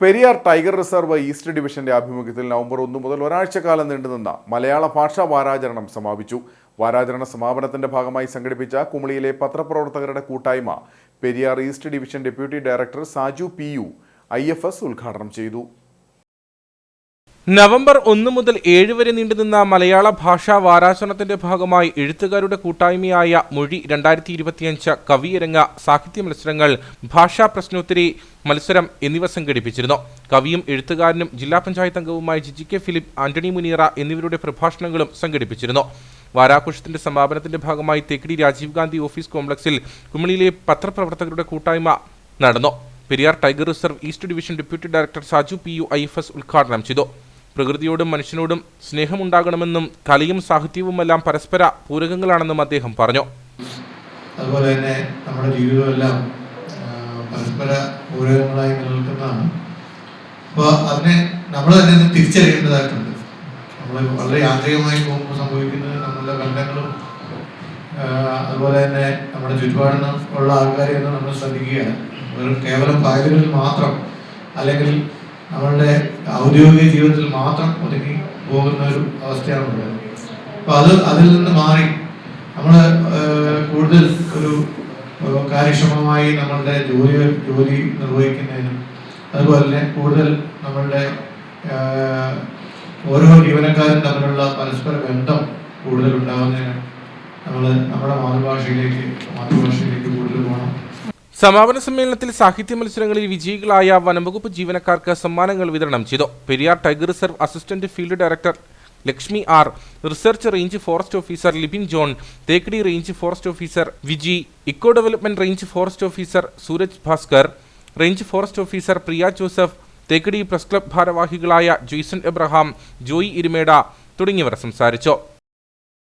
Periyar tiger reserve east ഡിവിഷന്റെ ആഭിമുഖ്യത്തിൽ November ഒന്ന് മുതൽ ഒരാഴ്ചക്കാലം നീണ്ടുനിന്ന മലയാള ഭാഷാ വാരാചരണം സമാപിച്ചു. വാരാചരണ സമാപനത്തിന്റെ ഭാഗമായി സംഘടിപ്പിച്ച കുമളിയിലെ പത്രപ്രവർത്തകരുടെ കൂട്ടായ്മ Periyar east division deputy director Saju P U I ഉദ്ഘാടനം ചെയ്തു. നവംബർ ഒന്ന് മുതൽ ഏഴ് വരെ നീണ്ടുനിന്ന മലയാള ഭാഷാ വാരാചരണത്തിന്റെ ഭാഗമായി എഴുത്തുകാരുടെ കൂട്ടായ്മയായ മൊഴി രണ്ടായിരത്തി ഇരുപത്തിയഞ്ച് കവിയരങ്ങ സാഹിത്യ മത്സരങ്ങൾ ഭാഷാ പ്രശ്നോത്തരി മത്സരം എന്നിവ സംഘടിപ്പിച്ചിരുന്നു. കവിയും എഴുത്തുകാരനും ജില്ലാ പഞ്ചായത്ത് അംഗവുമായ ജിജി കെ ഫിലിപ്പ് ആന്റണി മുനീറ എന്നിവരുടെ പ്രഭാഷണങ്ങളും സംഘടിപ്പിച്ചിരുന്നു. വാരാഘോഷത്തിന്റെ സമാപനത്തിന്റെ ഭാഗമായി തേക്കടി രാജീവ് ഗാന്ധി ഓഫീസ് കോംപ്ലക്സിൽ കുമളിയിലെ പത്രപ്രവർത്തകരുടെ കൂട്ടായ്മ നടന്നു. Periyar tiger reserve east division deputy director Saju P U I F S ഉദ്ഘാടനം ചെയ്തു. പ്രകൃതിയോടും മനുഷ്യനോടും സ്നേഹമുണ്ടാകണമെന്നും കലയും സാഹിത്യവുമെല്ലാം പരസ്പര പൂരകങ്ങളാണെന്നും അദ്ദേഹം പറഞ്ഞു. അതുപോലെ തന്നെ നമ്മുടെ ജീവിതമെല്ലാം പരസ്പര പൂരകങ്ങളായി നിലനിൽക്കുന്നതാണ്. അപ്പോൾ അതിനെ നമ്മൾ തന്നെ തിരിച്ചറിയേണ്ടതായിട്ടുണ്ട്. നമ്മൾ വളരെ യാന്ത്രികമായി പോകുമ്പോൾ സംഭവിക്കുന്നത് നമ്മളുടെ ബന്ധങ്ങളും അതുപോലെ തന്നെ നമ്മുടെ ചുറ്റുപാടിന് ഉള്ള ആൾക്കാരെയൊന്നും നമ്മൾ ശ്രദ്ധിക്കുകയാണ്. കേവലം പായലുകളിൽ മാത്രം അല്ലെങ്കിൽ നമ്മളുടെ ഔദ്യോഗിക ജീവിതത്തിൽ മാത്രം ഒതുങ്ങി പോകുന്ന ഒരു അവസ്ഥയാണ് ഉള്ളത്. അപ്പൊ അത് അതിൽ നിന്ന് മാറി നമ്മൾ കൂടുതൽ ഒരു കാര്യക്ഷമമായി നമ്മളുടെ ജോലി ജോലി നിർവഹിക്കുന്നതിനും അതുപോലെ തന്നെ കൂടുതൽ നമ്മളുടെ ഓരോ ജീവനക്കാരും തമ്മിലുള്ള പരസ്പര ബന്ധം കൂടുതൽ ഉണ്ടാകുന്നതിനും നമ്മൾ നമ്മുടെ മാതൃഭാഷയിലേക്ക് പോകണം സമാപന സമ്മേളനത്തിൽ സാഹിത്യ മത്സരങ്ങളിൽ വിജയികളായ വനംവകുപ്പ് ജീവനക്കാർക്ക് സമ്മാനങ്ങൾ വിതരണം ചെയ്തു. Periyar tiger reserve assistant field director Lakshmi R research range forest officer Libin John Thekkady range forest officer Viji eco development range forest officer Suraj Bhaskar range forest officer Priya Joseph Thekkady press club ഭാരവാഹികളായ Joyson Abraham Joy ഇരുമേട തുടങ്ങിയവർ സംസാരിച്ചു.